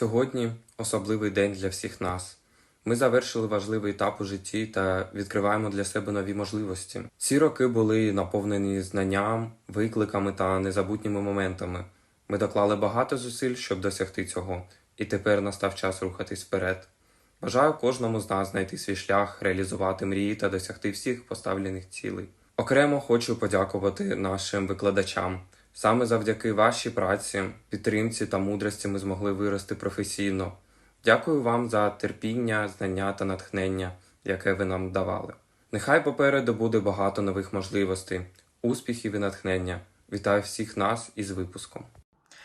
Сьогодні особливий день для всіх нас. Ми завершили важливий етап у житті та відкриваємо для себе нові можливості. Ці роки були наповнені знанням, викликами та незабутніми моментами. Ми доклали багато зусиль, щоб досягти цього, і тепер настав час рухатись вперед. Бажаю кожному з нас знайти свій шлях, реалізувати мрії та досягти всіх поставлених цілей. Окремо хочу подякувати нашим викладачам. Саме завдяки вашій праці, підтримці та мудрості ми змогли вирости професійно. Дякую вам за терпіння, знання та натхнення, яке ви нам давали. Нехай попереду буде багато нових можливостей, успіхів і натхнення. Вітаю всіх нас із випуском.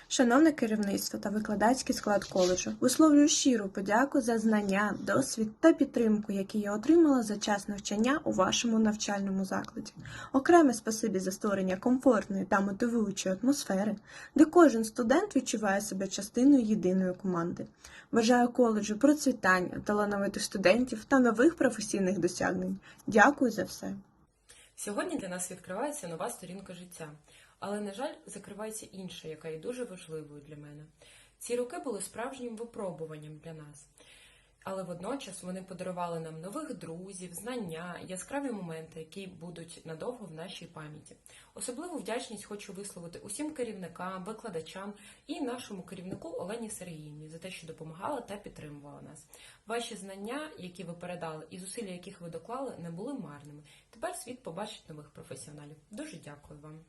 Шановне керівництво та викладацький склад коледжу, висловлюю щиру подяку за знання, досвід та підтримку, які я отримала за час навчання у вашому навчальному закладі. Окреме спасибі за створення комфортної та мотивуючої атмосфери, де кожен студент відчуває себе частиною єдиної команди. Бажаю коледжу процвітання, талановитих студентів та нових професійних досягнень. Дякую за все. Сьогодні для нас відкривається нова сторінка життя, але, на жаль, закривається інша, яка є дуже важливою для мене. Ці роки були справжнім випробуванням для нас, але водночас вони подарували нам нових друзів, знання, яскраві моменти, які будуть надовго в нашій пам'яті. Особливу вдячність хочу висловити усім керівникам, викладачам і нашому керівнику Олені Сергіївні за те, що допомагала та підтримувала нас. Ваші знання, які ви передали, і зусилля, яких ви доклали, не були марними. Тепер світ побачить нових професіоналів. Дуже дякую вам.